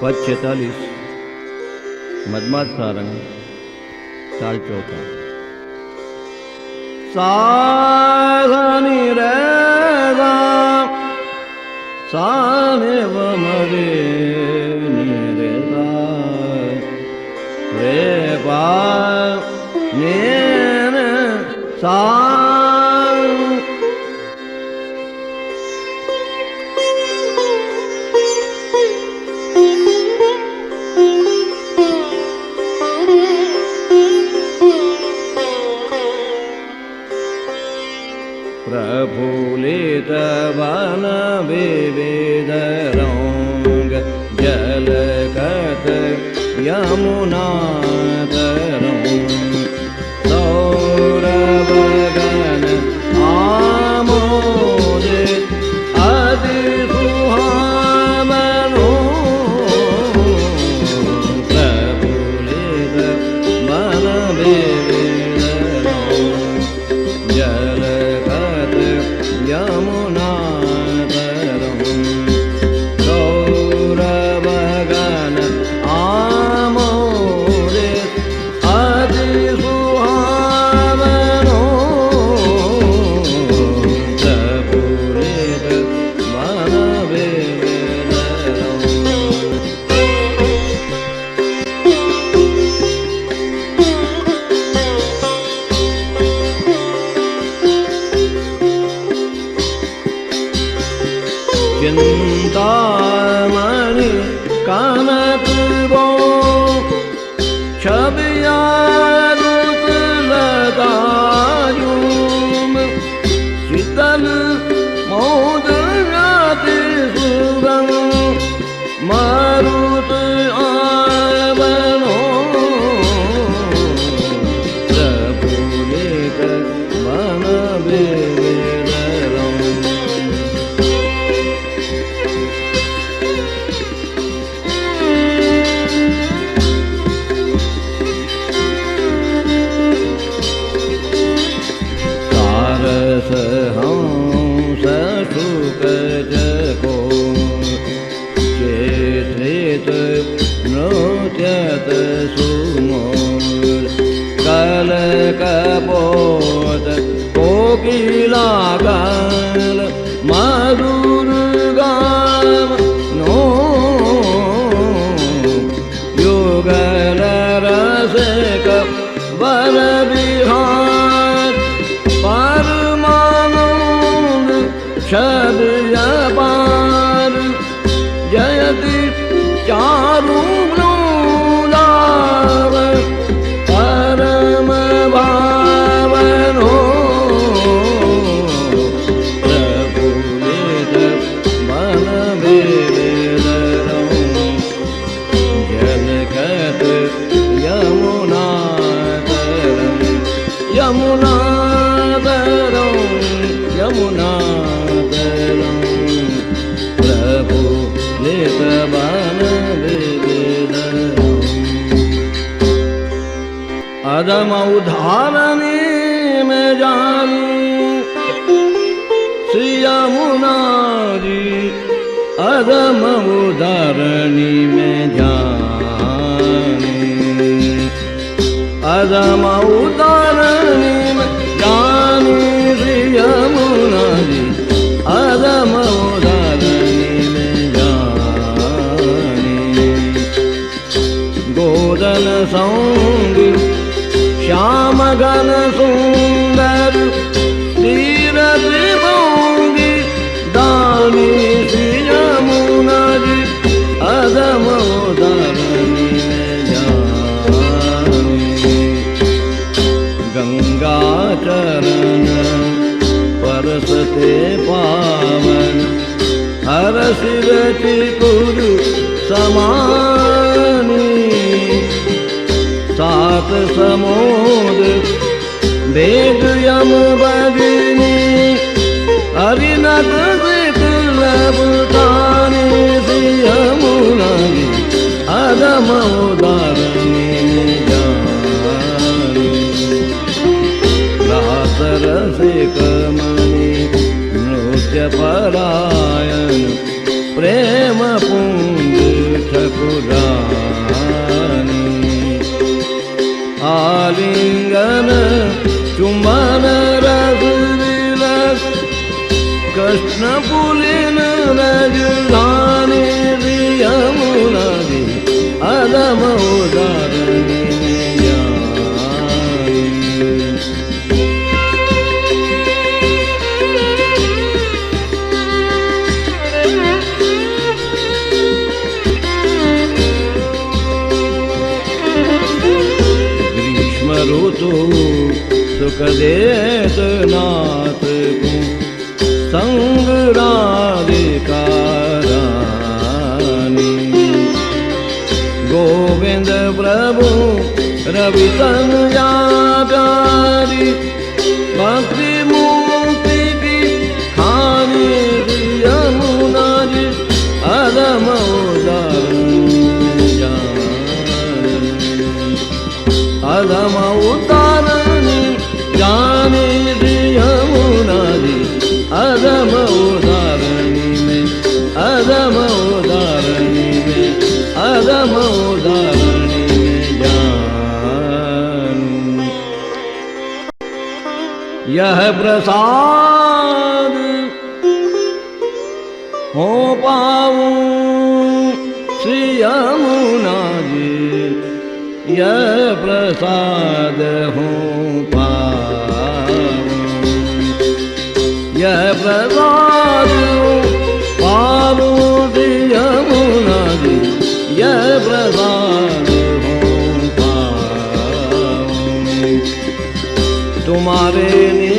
पद छतालीस मदमात सारंग ताल चौथा साधनि रे साने वमरे निरे रे पा ने सा प्रभुलितवान चिन्तामणि काम la कदम उधारने में जानी श्री यमुना जी अदम उधरणी में जानी शिवती गुरु समानी। सात समोद वेद यम भगिनी। हरिनत तुलभूतानी सिंह मुनी अदमोदारणी रात रसिक मनी ध आलिङ्गन सुमन रघुविल कृष्णपुल સુખ દેત નાથ કું સંગ રાધિકારાની ગોવિંદ પ્રભુ રવિ તનયા પ્યારી यह प्रसाद हो पाऊ श्री यमुना जी, यह प्रसाद हो पाऊँ। यह प्रसाद पाऊँ श्री यमुना जी, यह प्रसाद हो पाऊँ। तुम्हारे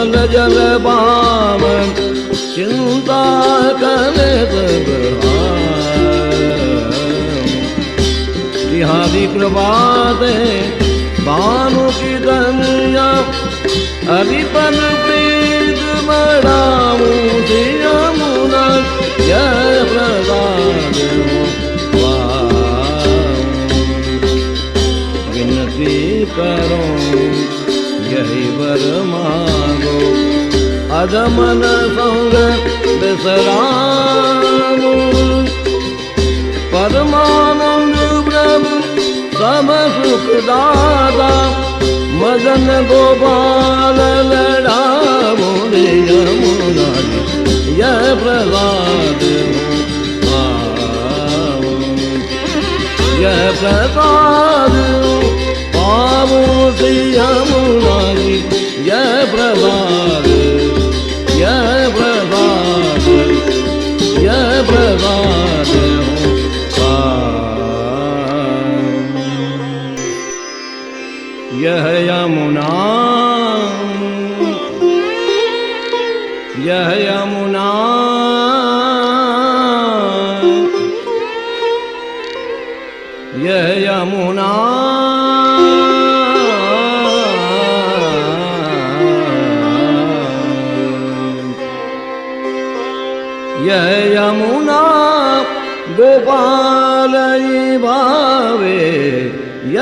विमल जल बाम चिंता करे सब तिहारी कृपा दे भानु की धनिया हरिपन प्रीत मड़ाऊ यमुना जय प्रसाद हो पाऊं। विनती करो यही वर मांगो ಆಗಮನ ಸೌರ ಬೆಸರಾನು ಪರಮಾನಂದ ಪ್ರಭು ಸಮ ಸುಖದಾದ ಮದನ ಗೋಪಾಲ ಲಡಾಮು ಯಮುನಾರಿ ಯ ಪ್ರಹ್ಲಾದ ಯ ಪ್ರಸಾದ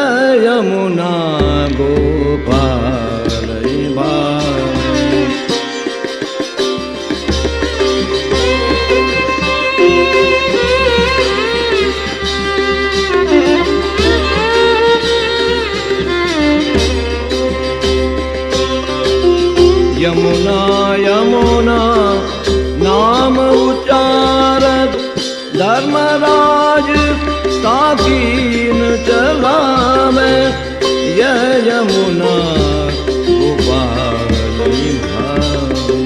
યમુના યમુના યમુના નામ ઉચ્ચારત ધર્મરાજ સાધીન ચલા યમુના ગોપાલી ભાવે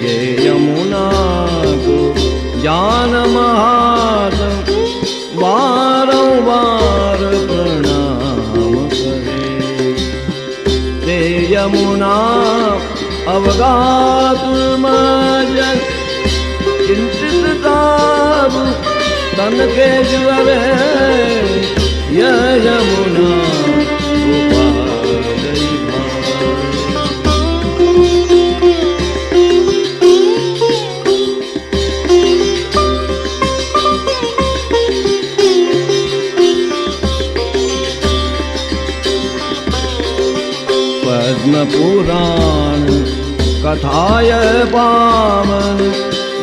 જય યમુના ગો જાન મહાર તન કે જવે યમુના પાય પામન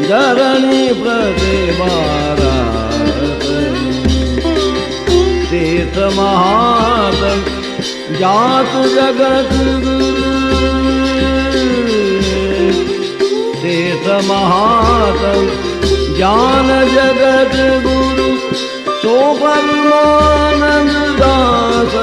ધરણી પ્રતિભારા શેષ મહાતમ, જાત જગત શેષ મહાતમ, જ્ઞાન જગત ગુરુ. સોપરમાનંદ દાસ